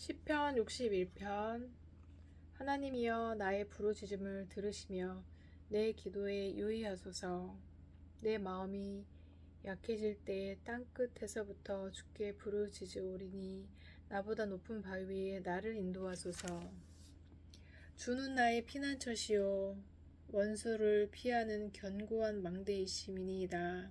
시편 61편. 하나님이여 나의 부르짖음을 들으시며 내 기도에 유의하소서. 내 마음이 약해질 때 땅끝에서부터 주께 부르짖으오리니 나보다 높은 바위 위에 나를 인도하소서. 주는 나의 피난처시요 원수를 피하는 견고한 망대이심이니이다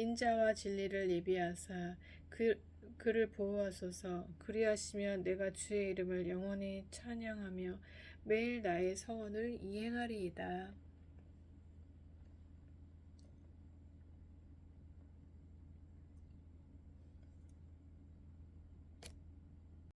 인자와 진리를 예비하사 그 그를 보호하소서 그리하시면 내가 주의 이름을 영원히 찬양하며 매일 나의 서원을 이행하리이다.